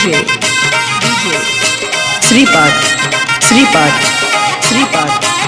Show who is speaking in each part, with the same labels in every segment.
Speaker 1: DJ DJ Shripath Shripath Shripad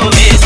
Speaker 1: promise